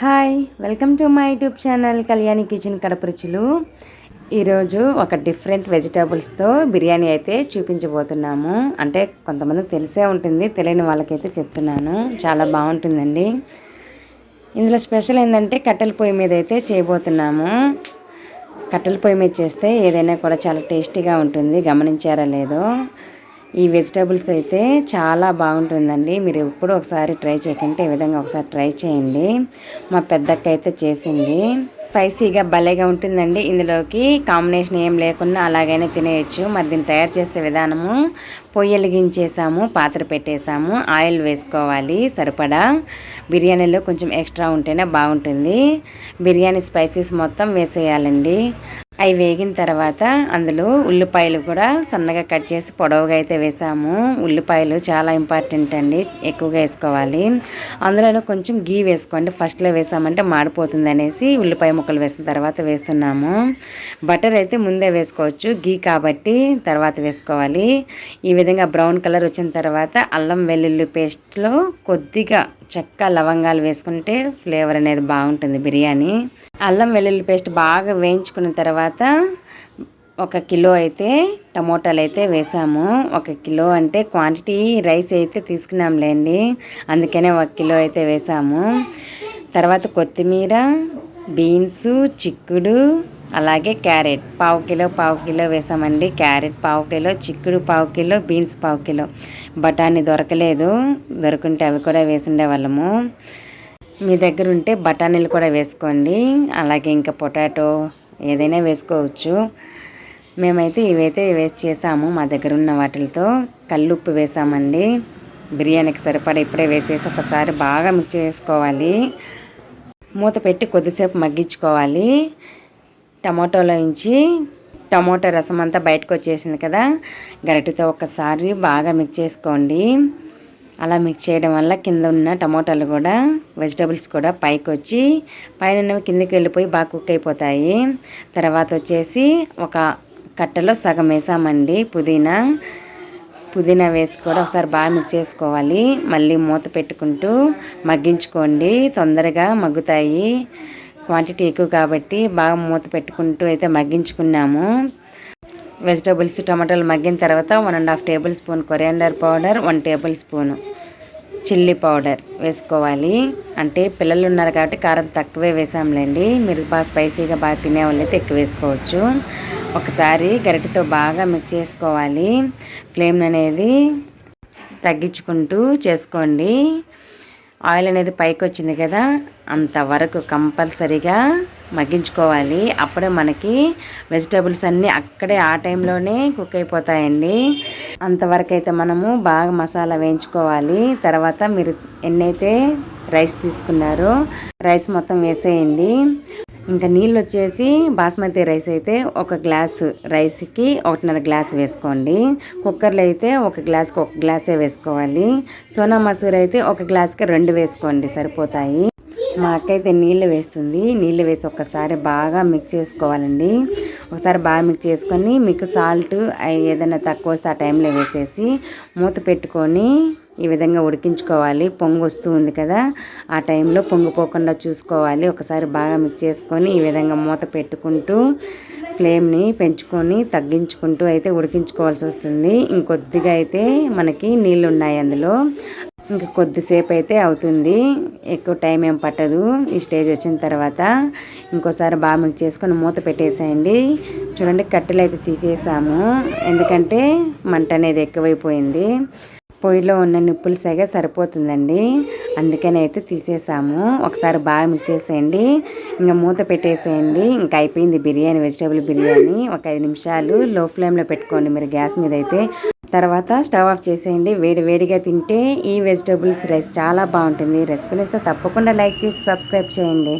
Hi welcome to my YouTube channel Kalyani kitchen Kadapa రుచులు ఈరోజు ఒక డిఫరెంట్ వెజిటేబుల్స్తో బిర్యానీ అయితే చూపించబోతున్నాము. అంటే కొంతమందికి తెలిసే ఉంటుంది తెలియని వాళ్ళకైతే చెప్తున్నాను. చాలా బాగుంటుందండి. ఇందులో స్పెషల్ ఏంటంటే కట్టెల పొయ్యి మీద అయితే చేయబోతున్నాము. కట్టెల పొయ్యి మీద చేస్తే ఏదైనా కూడా చాలా టేస్టీగా ఉంటుంది గమనించారా లేదో. ఈ వెజిటేబుల్స్ అయితే చాలా బాగుంటుందండి. మీరు ఎప్పుడు ఒకసారి ట్రై చేయకంటే ఈ విధంగా ఒకసారి ట్రై చేయండి. మా పెద్దక్క అయితే చేసింది. స్పైసీగా భలేగా ఉంటుందండి. ఇందులోకి కాంబినేషన్ ఏం లేకుండా అలాగైనా తినేయచ్చు. మరి దీన్ని తయారు చేసే విధానము పొయ్యి వెలిగించేసాము పాత్ర పెట్టేసాము ఆయిల్ వేసుకోవాలి సరిపడా. బిర్యానీలో కొంచెం ఎక్స్ట్రా ఉంటేనే బాగుంటుంది. బిర్యానీ స్పైసెస్ మొత్తం వేసేయాలండి. అవి వేగిన తర్వాత అందులో ఉల్లిపాయలు కూడా సన్నగా కట్ చేసి పొడవుగా అయితే వేసాము. ఉల్లిపాయలు చాలా ఇంపార్టెంట్ అండి ఎక్కువగా వేసుకోవాలి. అందులో కొంచెం గీ వేసుకోండి. ఫస్ట్లో వేసామంటే మాడిపోతుంది అనేసి ఉల్లిపాయ ముక్కలు వేసిన తర్వాత వేస్తున్నాము. బటర్ అయితే ముందే వేసుకోవచ్చు. గీ కాబట్టి తర్వాత వేసుకోవాలి. ఈ విధంగా బ్రౌన్ కలర్ వచ్చిన తర్వాత అల్లం వెల్లుల్లి పేస్ట్లో కొద్దిగా చెక్క లవంగాలు వేసుకుంటే ఫ్లేవర్ అనేది బాగుంటుంది బిర్యానీ. అల్లం వెల్లుల్లి పేస్ట్ బాగా వేయించుకున్న తర్వాత ఒక కిలో అయితే టమోటాలు అయితే వేసాము. ఒక కిలో అంటే క్వాంటిటీ రైస్ అయితే తీసుకున్నాంలేండి. అందుకనే ఒక కిలో అయితే వేసాము. తర్వాత కొత్తిమీర బీన్స్ చిక్కుడు అలాగే క్యారెట్. పావు కిలో పావు కిలో వేసామండి. క్యారెట్ పావు కిలో చిక్కుడు పావు కిలో బీన్స్ పావు కిలో. బఠానీ దొరకలేదు. దొరుకుంటే అవి కూడా వేసిండే వాళ్ళము మీ దగ్గర ఉంటే బఠానీలు కూడా వేసుకోండి. అలాగే ఇంకా పొటాటో ఏదైనా వేసుకోవచ్చు. మేమైతే ఇవైతే వేసి చేసాము మా దగ్గర ఉన్న వాటితో కల్లుప్పు వేసామండి. బిర్యానీకి సరిపడా ఇప్పుడే వేసేసి ఒకసారి బాగా మిక్స్ చేసుకోవాలి. మూత పెట్టి కొద్దిసేపు మగ్గించుకోవాలి. టమాటోలోంచి టమాటో రసం అంతా బయటకు వచ్చేసింది కదా. గరిటెతో ఒకసారి బాగా మిక్స్ చేసుకోండి. అలా మిక్స్ చేయడం వల్ల కింద ఉన్న టమోటాలు కూడా వెజిటబుల్స్ కూడా పైకి వచ్చి పైన కిందకి వెళ్ళిపోయి బాగా కుక్ అయిపోతాయి. తర్వాత వచ్చేసి ఒక కట్టలో సగం వేసామండి పుదీనా. పుదీనా వేసి కూడా ఒకసారి బాగా మిక్స్ చేసుకోవాలి. మళ్ళీ మూత పెట్టుకుంటూ మగ్గించుకోండి. తొందరగా మగ్గుతాయి. క్వాంటిటీ ఎక్కువ కాబట్టి బాగా మూత పెట్టుకుంటూ అయితే మగ్గించుకున్నాము. వెజిటబుల్స్ టమాటాలు మగ్గిన తర్వాత one and half tablespoon coriander powder one tablespoon chilli powder వేసుకోవాలి. అంటే పిల్లలు ఉన్నారు కాబట్టి కారం తక్కువే వేసాంలేండి. మీరు బాగా స్పైసీగా బాగా తినే అయితే ఎక్కువ వేసుకోవచ్చు. ఒకసారి గరిటతో బాగా మిక్స్ చేసుకోవాలి. ఫ్లేమ్ అనేది తగ్గించుకుంటూ చేసుకోండి. ఆయిల్ అనేది పైకి వచ్చింది కదా అంతవరకు కంపల్సరీగా మగ్గించుకోవాలి. అప్పుడే మనకి వెజిటేబుల్స్ అన్నీ అక్కడే ఆ టైంలోనే కుక్ అయిపోతాయండి. అంతవరకు అయితే మనము బాగా మసాలా వేయించుకోవాలి. తర్వాత మీరు ఎన్నైతే రైస్ తీసుకున్నారు. రైస్ మొత్తం వేసేయండి. ఇంకా నీళ్ళు వచ్చేసి బాస్మతి రైస్ అయితే ఒక గ్లాస్ రైస్కి ఒకటిన్నర గ్లాస్ వేసుకోండి. కుక్కర్లో అయితే ఒక గ్లాస్కి ఒక గ్లాసే వేసుకోవాలి. సోనా మసూర్ అయితే ఒక గ్లాస్కి రెండు వేసుకోండి సరిపోతాయి. మా అక్క అయితే నీళ్ళు వేస్తుంది. నీళ్ళు వేసి ఒక్కసారి బాగా మిక్స్ చేసుకోవాలండి. ఒకసారి బాగా మిక్స్ చేసుకొని మీకు సాల్ట్ ఏదైనా తక్కువ వస్తే ఆ టైంలో వేసేసి మూత పెట్టుకొని ఈ విధంగా ఉడికించుకోవాలి. పొంగు వస్తూ ఉంది కదా. ఆ టైంలో పొంగిపోకుండా చూసుకోవాలి. ఒకసారి బాగా మిక్స్ చేసుకొని ఈ విధంగా మూత పెట్టుకుంటూ ఫ్లేమ్ని పెంచుకొని తగ్గించుకుంటూ అయితే ఉడికించుకోవాల్సి వస్తుంది. ఇంకొద్దిగా అయితే మనకి నీళ్ళు ఉన్నాయి అందులో. ఇంకా కొద్దిసేపు అయితే అవుతుంది. ఎక్కువ టైం ఏం పట్టదు. ఈ స్టేజ్ వచ్చిన తర్వాత ఇంకోసారి బాగా మిక్స్ చేసుకొని మూత పెట్టేసేయండి. చూడండి కట్టెలు అయితే తీసేసాము. ఎందుకంటే మంట అనేది ఎక్కువైపోయింది. పొయ్యిలో ఉన్న నిప్పులు సగ సరిపోతుందండి. అందుకని అయితే తీసేసాము. ఒకసారి బాగా మిక్స్ చేసేయండి. ఇంకా మూత పెట్టేసేయండి. ఇంకా అయిపోయింది బిర్యానీ వెజిటేబుల్ బిర్యానీ. ఒక ఐదు నిమిషాలు లో ఫ్లేమ్లో పెట్టుకోండి మీరు గ్యాస్ మీద అయితే. తర్వాత స్టవ్ ఆఫ్ చేసేయండి. వేడి వేడిగా తింటే ఈ వెజిటేబుల్స్ రైస్ చాలా బాగుంటుంది. రెసిపీ తప్పకుండా లైక్ చేసి సబ్స్క్రైబ్ చేయండి.